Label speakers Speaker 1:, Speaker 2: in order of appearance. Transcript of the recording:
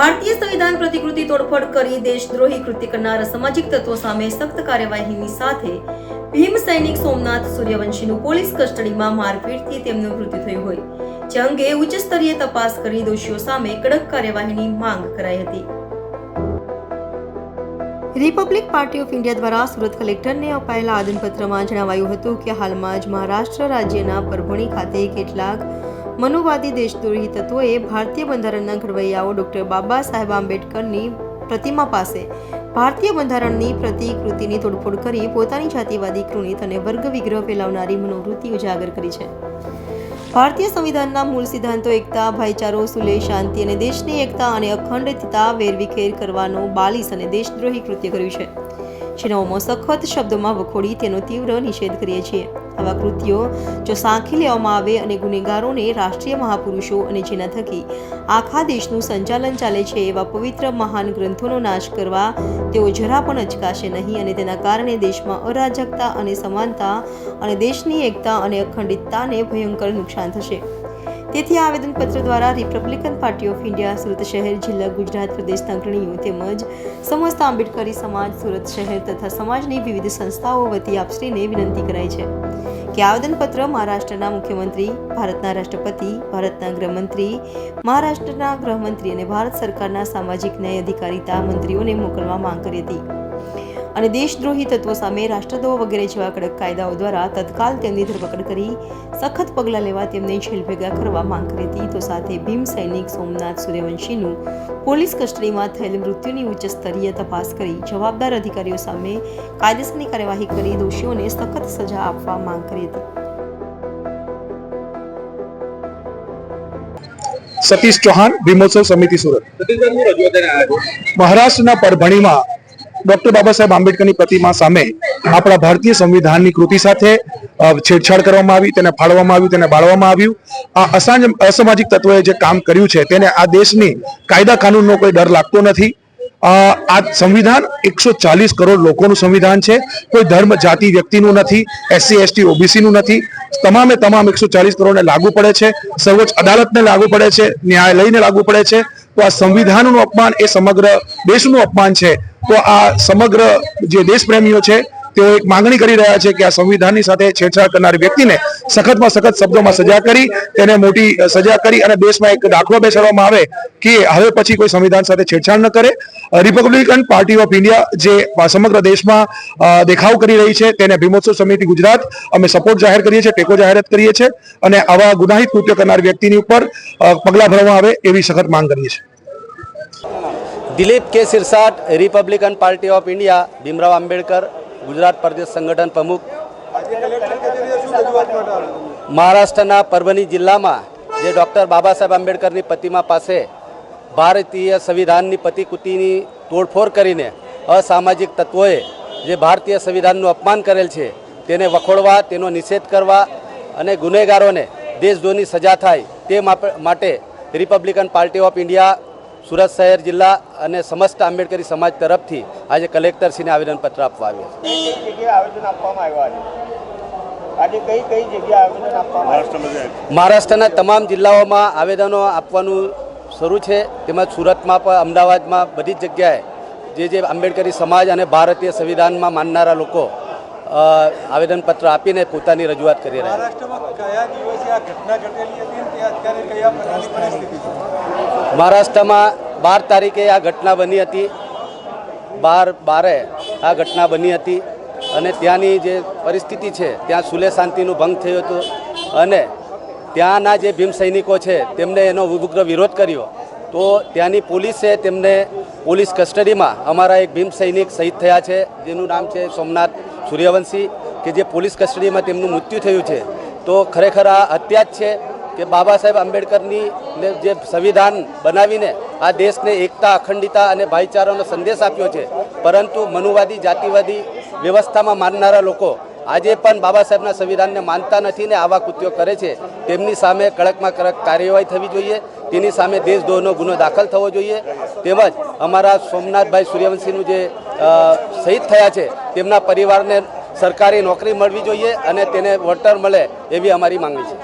Speaker 1: ભારતીય સંવિધાન પ્રતિકૃતિ તોડફોડ કરી દેશદ્રોહી કૃત્ય કરનાર સામાજિક તત્વો સામે સખ્ત કાર્યવાહીની સાથે ભીમ સૈનિક સોમનાથ સૂર્યવંશીનું પોલીસ કસ્ટડીમાં મારપીટથી તેમનું મૃત્યુ થયું હોય, જે અંગે ઉચ્ચ સ્તરીય તપાસ કરી દોષીઓ સામે કડક કાર્યવાહીની માંગ કરાઈ હતી. રિપબ્લિક પાર્ટી ઓફ ઇન્ડિયા દ્વારા સુરત કલેક્ટરને અપાયેલા આદનપત્રમાં જણાવાયું હતું કે હાલમાં જ મહારાષ્ટ્ર રાજ્યના પરભણી ખાતે કેટલાક મનુવાદી દેશદ્રોહી તત્વોએ ભારતીય બંધારણના ઘડવૈયાઓ ડોક્ટર બાબા સાહેબ આંબેડકરની પ્રતિમા પાસે ભારતીય બંધારણની પ્રતિકૃતિની તોડફોડ કરી પોતાની જાતિવાદી કૃણિત અને વર્ગ વિગ્રહ ફેલાવનારી મનોવૃત્તિ ઉજાગર કરી છે. ભારતીય સંવિધાનના મૂળ સિદ્ધાંતો એકતા, ભાઈચારો સુલે શાંતિ અને દેશની એકતા અને અખંડિતતા વેરવિખેર કરવાનો બાલિસ અને દેશદ્રોહી કૃત્ય કર્યું છે. જેનો સખત શબ્દોમાં વખોડી તેનો તીવ્ર નિષેધ કરીએ છીએ. આવા કૃત્યો જો સાંખી લેવામાં આવે અને ગુનેગારોને રાષ્ટ્રીય મહાપુરુષો અને જેના થકી આખા દેશનું સંચાલન ચાલે છે એવા પવિત્ર મહાન ગ્રંથોનો નાશ કરવા તેઓ જરા પણ અચકાશે નહીં અને તેના કારણે દેશમાં અરાજકતા અને સમાનતા અને દેશની એકતા અને અખંડિતતાને ભયંકર નુકસાન થશે. તેથી આ આવેદનપત્ર દ્વારા republican party of India Surat શહેર, જિલ્લા ગુજરાત પ્રદેશના અગ્રણીઓ તેમજ સમસ્ત આંબેડકરી સમાજ, સુરત શહેર તથા સમાજની વિવિધ સંસ્થાઓ વતી આપશ્રીને વિનંતી કરાઈ છે કે આવેદનપત્ર મહારાષ્ટ્રના મુખ્યમંત્રી, ભારતના રાષ્ટ્રપતિ, ભારતના ગૃહમંત્રી, મહારાષ્ટ્રના ગૃહમંત્રી અને ભારત સરકારના સામાજિક ન્યાય અધિકારીતા મંત્રીઓને મોકલવા માંગ કરી હતી. અને દેશદ્રોહી તત્વો સામે રાષ્ટ્રદ્રોહ વગેરે જેવા કડક કાયદાઓ દ્વારા તત્કાલ તેમની ધરપકડ કરી સખત પગલાં લેવા તેમને જેલ ભેગા કરવા માંગ કરી હતી. તો સાથે ભીમ સૈનિક સોમનાથ સૂર્યવંશીનું પોલીસ કસ્ટડીમાં થયેલ મૃત્યુની ઉચ્ચ સ્તરીય તપાસ કરી જવાબદાર અધિકારીઓ સામે કાયદેસરની કાર્યવાહી કરી દોષીઓને સખત સજા આપવા માંગ કરી હતી.
Speaker 2: સતીશ ચૌહાણ ભીમોત્સવ સમિતિ સુરત. મહારાષ્ટ્રના પરભણીમાં ડોક્ટર બાબા સાહેબ આંબેડકરની પ્રતિમા સામે આપણા ભારતીય સંવિધાનની કૃતિ સાથે છેડછાડ કરવામાં આવી, તેને ફાળવામાં આવ્યું, તેને બાળવામાં આવ્યું. આ અસાંજ, અસામાજિક તત્વોએ જે કામ કર્યું છે તેને આ દેશની કાયદા કાનૂનનો કોઈ ડર લાગતો નથી. આ સંવિધાન એકસો ચાલીસ કરોડ લોકોનું સંવિધાન છે. કોઈ ધર્મ, જાતિ, વ્યક્તિનું નથી, એસસી, એસટી, ઓબીસીનું નથી. તમામે તમામ એકસો ચાલીસ કરોડને લાગુ પડે છે. સર્વોચ્ચ અદાલતને લાગુ પડે છે. ન્યાયાલયને લાગુ પડે છે. તો આ સંવિધાનનું અપમાન એ સમગ્ર દેશનું અપમાન છે. તો આ સમગ્ર જે દેશપ્રેમીઓ છે, તેઓ એક માંગણી કરી રહ્યા છે કે આ સંવિધાનની સાથે છેડછાડ કરનારી વ્યક્તિને સખતમાં સખત શબ્દોમાં સજા કરી, તેને મોટી સજા કરી અને દેશમાં એક દાખલો બેસાડવામાં આવે કે હવે પછી કોઈ સંવિધાન સાથે છેડછાડ ન કરે. રિપબ્લિકન પાર્ટી ઓફ ઇન્ડિયા જે સમગ્ર દેશમાં દેખાવ કરી રહી છે, તેને ભીમોત્સવ સમિતિ ગુજરાત અમે સપોર્ટ જાહેર કરીએ છીએ, ટેકો જાહેરાત કરીએ છીએ અને આવા ગુનાહિત કૃત્ય કરનાર વ્યક્તિની ઉપર પગલાં ભરવામાં આવે એવી સખત માંગ કરીએ છીએ.
Speaker 3: Dilip K Sirsat republican party of India Bhimrao Ambedkar, Gujarat પ્રદેશ સંગઠન પ્રમુખ. મહારાષ્ટ્રના પરભણી જિલ્લામાં જે ડૉક્ટર બાબા સાહેબ આંબેડકરની પ્રતિમા પાસે ભારતીય સંવિધાનની પ્રતિકૃતિની તોડફોડ કરીને અસામાજિક તત્વોએ જે ભારતીય સંવિધાનનું અપમાન કરેલ છે, તેને વખોડવા, તેનો નિષેધ કરવા અને ગુનેગારોને દેશદ્રોહની સજા થાય તે માટે republican party of India Surat શહેર જિલ્લા અને સમસ્ત આંબેડકરી સમાજ તરફથી આજે કલેક્ટરશ્રીને આવેદનપત્ર આપવા આવ્યા છે. મહારાષ્ટ્રના તમામ જિલ્લાઓમાં આવેદનો આપવાનું શરૂ છે. તેમજ સુરતમાં પણ અમદાવાદમાં બધી જ જગ્યાએ જે જે આંબેડકરી સમાજ અને ભારતીય સંવિધાનમાં માનનારા લોકો આવેદનપત્ર આપીને પોતાની રજૂઆત કરી રહ્યા
Speaker 4: મહારાષ્ટ્રમાં
Speaker 3: બાર તારીખે આ ઘટના બની હતી. બાર બારે આ ઘટના બની હતી અને ત્યાંની જે પરિસ્થિતિ છે ત્યાં સુલે શાંતિનું ભંગ થયું હતું અને ત્યાંના જે ભીમ સૈનિકો છે તેમને એનો ઉગ્ર વિરોધ કર્યો. તો ત્યાંની પોલીસે તેમને પોલીસ કસ્ટડીમાં અમારા એક ભીમ સૈનિક શહીદ થયા છે જેનું નામ છે સોમનાથ સૂર્યવંશી કે જે પોલીસ કસ્ટડીમાં તેમનું મૃત્યુ થયું છે, તો ખરેખર આ હત્યા જ છે કે બાબા સાહેબ આંબેડકરની જે સંવિધાન બનાવીને આ દેશને એકતા અખંડિતા અને ભાઈચારાનો સંદેશ આપ્યો છે. પરંતુ મનુવાદી, જાતિવાદી વ્યવસ્થામાં માનનારા લોકો આજે પણ બાબા સાહેબના સંવિધાનને માનતા નથી ને આવા કૃત્યો કરે છે. તેમની સામે કડકમાં કડક કાર્યવાહી થવી જોઈએ. તેની સામે દેશદ્રોહનો ગુનો દાખલ થવો જોઈએ. તેમજ અમારા સોમનાથભાઈ સૂર્યવંશીનું જે શહીદ થયા છે. તેમના પરિવારને સરકારી નોકરી મળવી જોઈએ અને તેને વળતર મળે એવી અમારી માંગણી છે.